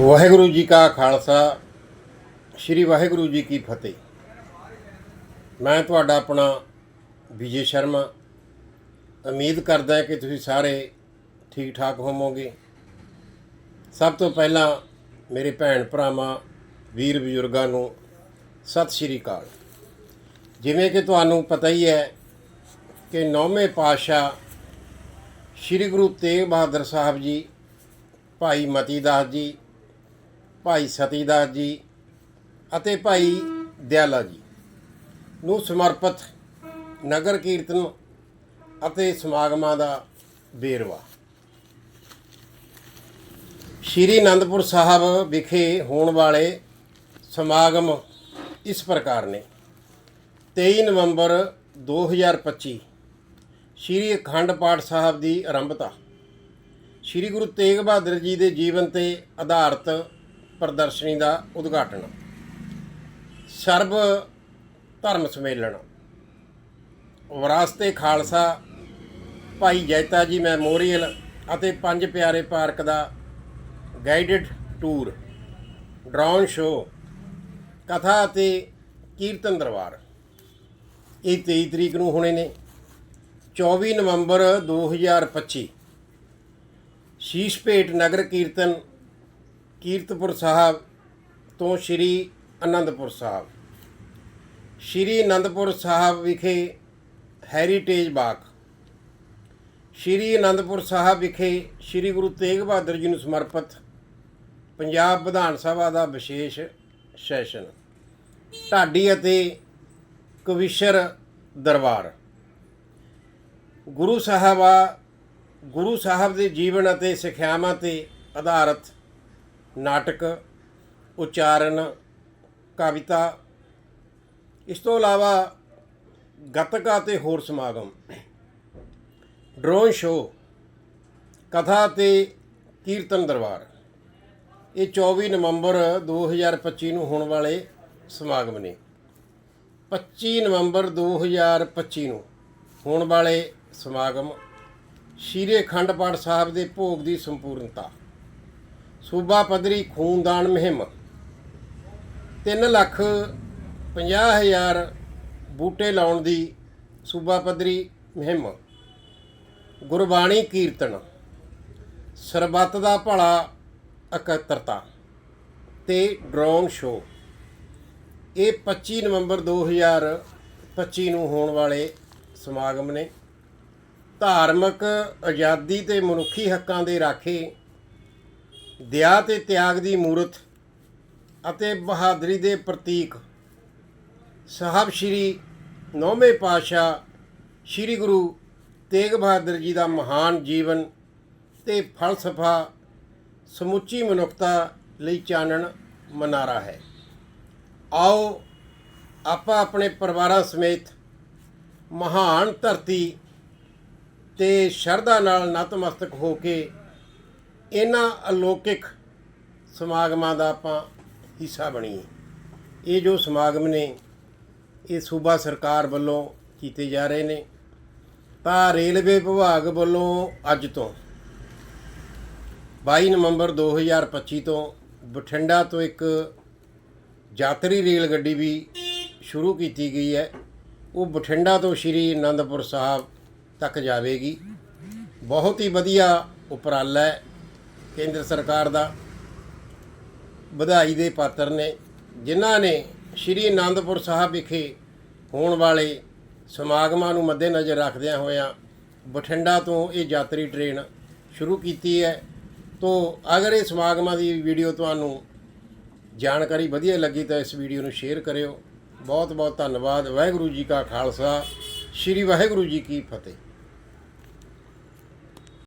ਵਾਹਿਗੁਰੂ ਜੀ ਕਾ ਖਾਲਸਾ, ਸ੍ਰੀ ਵਾਹਿਗੁਰੂ ਜੀ ਕੀ ਫਤਿਹ। ਮੈਂ ਤੁਹਾਡਾ ਆਪਣਾ ਵਿਜੇ ਸ਼ਰਮਾ। ਉਮੀਦ ਕਰਦਾ ਕਿ ਤੁਸੀਂ ਸਾਰੇ ਠੀਕ ਠਾਕ ਹੋਵੋਗੇ। ਸਭ ਤੋਂ ਪਹਿਲਾਂ ਮੇਰੇ ਭੈਣ ਭਰਾਵਾਂ, ਵੀਰ ਬਜ਼ੁਰਗਾਂ ਨੂੰ ਸਤਿ ਸ਼੍ਰੀ ਅਕਾਲ। ਜਿਵੇਂ ਕਿ ਤੁਹਾਨੂੰ ਪਤਾ ਹੀ ਹੈ ਕਿ ਨੌਵੇਂ ਪਾਤਸ਼ਾਹ ਸ੍ਰੀ ਗੁਰੂ ਤੇਗ ਬਹਾਦਰ ਸਾਹਿਬ ਜੀ, ਭਾਈ ਮਤੀ ਦਾਸ ਜੀ ਭਾਈ ਸਤੀਦਾਸ ਜੀ ਅਤੇ ਭਾਈ ਦਿਆਲਾ ਜੀ ਨੂੰ ਸਮਰਪਿਤ ਨਗਰ ਕੀਰਤਨ ਅਤੇ ਸਮਾਗਮਾਂ ਦਾ ਵੇਰਵਾ। ਸ਼੍ਰੀ ਅਨੰਦਪੁਰ ਸਾਹਿਬ ਵਿਖੇ ਹੋਣ ਵਾਲੇ ਸਮਾਗਮ ਇਸ ਪ੍ਰਕਾਰ ਨੇ। 23 ਨਵੰਬਰ 2025 ਸ਼੍ਰੀ ਅਖੰਡ ਪਾਠ ਸਾਹਿਬ ਦੀ ਆਰੰਭਤਾ। ਸ਼੍ਰੀ ਗੁਰੂ ਤੇਗ ਬਹਾਦਰ ਜੀ ਦੇ ਜੀਵਨ ਤੇ ਆਧਾਰਿਤ ਪ੍ਰਦਰਸ਼ਨੀ ਦਾ ਉਦਘਾਟਨ। ਸਰਬ ਧਰਮ ਸੰਮੇਲਨ। ਵਿਰਾਸਤੇ ਖਾਲਸਾ। ਭਾਈ ਜੈਤਾ ਜੀ ਮੈਮੋਰੀਅਲ ਅਤੇ ਪੰਜ ਪਿਆਰੇ ਪਾਰਕ ਦਾ ਗਾਈਡਡ ਟੂਰ ਡਰੋਨ ਸ਼ੋ ਕਥਾ ਅਤੇ ਕੀਰਤਨ ਦਰਬਾਰ। ਇਹ 23 ਤਰੀਕ ਨੂੰ ਹੋਣੇ ਨੇ। 24 ਨਵੰਬਰ 2025 ਸ਼ੀਸ਼ ਭੇਟ ਨਗਰ ਕੀਰਤਨ ਕੀਰਤਪੁਰ ਸਾਹਿਬ ਤੋਂ ਸ਼੍ਰੀ ਅਨੰਦਪੁਰ ਸਾਹਿਬ। ਸ਼੍ਰੀ ਅਨੰਦਪੁਰ ਸਾਹਿਬ ਵਿਖੇ ਹੈਰੀਟੇਜ ਬਾਗ। ਸ਼੍ਰੀ ਅਨੰਦਪੁਰ ਸਾਹਿਬ ਵਿਖੇ ਸ਼੍ਰੀ ਗੁਰੂ ਤੇਗ ਬਹਾਦਰ ਜੀ ਨੂੰ ਸਮਰਪਿਤ ਪੰਜਾਬ ਵਿਧਾਨ ਸਭਾ ਦਾ ਵਿਸ਼ੇਸ਼ ਸੈਸ਼ਨ। ਢਾਡੀ ਅਤੇ ਕਵਿਸ਼ਰ ਦਰਬਾਰ। ਗੁਰੂ ਸਾਹਿਬਾ ਗੁਰੂ ਸਾਹਿਬ ਦੇ ਜੀਵਨ ਅਤੇ ਸਿੱਖਿਆਵਾਂ ਤੇ ਆਧਾਰਿਤ ਨਾਟਕ, ਉਚਾਰਨ, ਕਵਿਤਾ, ਇਸ ਤੋਂ ਇਲਾਵਾ ਗੱਤਕਾ ਤੇ ਹੋਰ ਸਮਾਗਮ। ਡਰੋਨ ਸ਼ੋ ਕਥਾ ਤੇ ਕੀਰਤਨ ਦਰਬਾਰ। ਇਹ 24 ਨਵੰਬਰ 2025 ਨੂੰ ਹੋਣ ਵਾਲੇ ਸਮਾਗਮ ਨੇ। 25 ਨਵੰਬਰ 2025 ਨੂੰ ਹੋਣ ਵਾਲੇ ਸਮਾਗਮ ਸ਼ੀਰੇ ਅਖੰਡ ਪਾਠ ਸਾਹਿਬ ਦੇ ਭੋਗ ਦੀ ਸੰਪੂਰਨਤਾ। ਸੂਬਾ ਪੱਧਰੀ ਖੂਨਦਾਨ ਮੁਹਿੰਮ। 3 ਲੱਖ 50 ਹਜ਼ਾਰ ਬੂਟੇ ਲਾਉਣ ਦੀ ਸੂਬਾ ਪੱਧਰੀ ਮੁਹਿੰਮ। ਗੁਰਬਾਣੀ ਕੀਰਤਨ। ਸਰਬੱਤ ਦਾ ਭਲਾ, ਇਕੱਤਰਤਾ ਤੇ ਡਰੋਨ ਸ਼ੋ ਇਹ 25 ਨਵੰਬਰ 2025 ਨੂੰ ਹੋਣ ਵਾਲੇ ਸਮਾਗਮ ਨੇ। ਧਾਰਮਿਕ, ਆਜ਼ਾਦੀ ਤੇ ਮਨੁੱਖੀ ਹੱਕਾਂ ਦੇ ਰਾਖੇ ਦਇਆ ਤੇ ਤਿਆਗ ਦੀ ਮੂਰਤ ਅਤੇ ਬਹਾਦਰੀ ਦੇ ਪ੍ਰਤੀਕ ਸਾਹਿਬ ਸ਼੍ਰੀ ਨੌਵੇਂ ਪਾਤਸ਼ਾਹ ਸ਼੍ਰੀ ਗੁਰੂ ਤੇਗ ਬਹਾਦਰ ਜੀ ਦਾ ਮਹਾਨ ਜੀਵਨ ਤੇ ਫਲਸਫਾ ਸਮੁੱਚੀ ਮਨੁੱਖਤਾ ਲਈ ਚਾਨਣ ਮਨਾਰਾ ਹੈ। ਆਓ ਆਪਾਂ ਆਪਣੇ ਪਰਿਵਾਰਾਂ ਸਮੇਤ ਮਹਾਨ ਧਰਤੀ ਤੇ ਸ਼ਰਧਾ ਨਾਲ ਨਤਮਸਤਕ ਹੋ ਕੇ ਇਹਨਾਂ ਅਲੌਕਿਕ ਸਮਾਗਮਾਂ ਦਾ ਆਪਾਂ ਹਿੱਸਾ ਬਣੀਏ। ਇਹ ਜੋ ਸਮਾਗਮ ਨੇ, ਇਹ ਸੂਬਾ ਸਰਕਾਰ ਵੱਲੋਂ ਕੀਤੇ ਜਾ ਰਹੇ ਨੇ। ਤਾਂ ਰੇਲਵੇ ਵਿਭਾਗ ਵੱਲੋਂ ਅੱਜ ਤੋਂ 22 ਨਵੰਬਰ 2025 ਤੋਂ ਬਠਿੰਡਾ ਤੋਂ ਇੱਕ ਯਾਤਰੀ ਰੇਲ ਗੱਡੀ ਵੀ ਸ਼ੁਰੂ ਕੀਤੀ ਗਈ ਹੈ। ਉਹ ਬਠਿੰਡਾ ਤੋਂ ਸ਼੍ਰੀ ਅਨੰਦਪੁਰ ਸਾਹਿਬ ਤੱਕ ਜਾਵੇਗੀ। ਬਹੁਤ ਹੀ ਵਧੀਆ ਉਪਰਾਲਾ ਹੈ। ਕੇਂਦਰ ਸਰਕਾਰ ਦਾ ਵਧਾਈ ਦੇ ਪਾਤਰ ਨੇ, ਜਿਨ੍ਹਾਂ ਨੇ ਸ਼੍ਰੀ ਅਨੰਦਪੁਰ ਸਾਹਿਬ ਵਿਖੇ ਹੋਣ ਵਾਲੇ ਸਮਾਗਮਾਂ ਨੂੰ ਮੱਦੇਨਜ਼ਰ ਰੱਖਦਿਆਂ ਹੋਇਆਂ ਬਠਿੰਡਾ ਤੋਂ ਇਹ ਯਾਤਰੀ ਟ੍ਰੇਨ ਸ਼ੁਰੂ ਕੀਤੀ ਹੈ। ਤੋਂ ਅਗਰ ਇਹ ਸਮਾਗਮਾਂ ਦੀ ਵੀਡੀਓ ਤੁਹਾਨੂੰ ਜਾਣਕਾਰੀ ਵਧੀਆ ਲੱਗੀ ਤਾਂ ਇਸ ਵੀਡੀਓ ਨੂੰ ਸ਼ੇਅਰ ਕਰਿਓ। ਬਹੁਤ ਬਹੁਤ ਧੰਨਵਾਦ। ਵਾਹਿਗੁਰੂ ਜੀ ਕਾ ਖਾਲਸਾ। ਸ੍ਰੀ ਵਾਹਿਗੁਰੂ ਜੀ ਕੀ ਫਤਿਹ।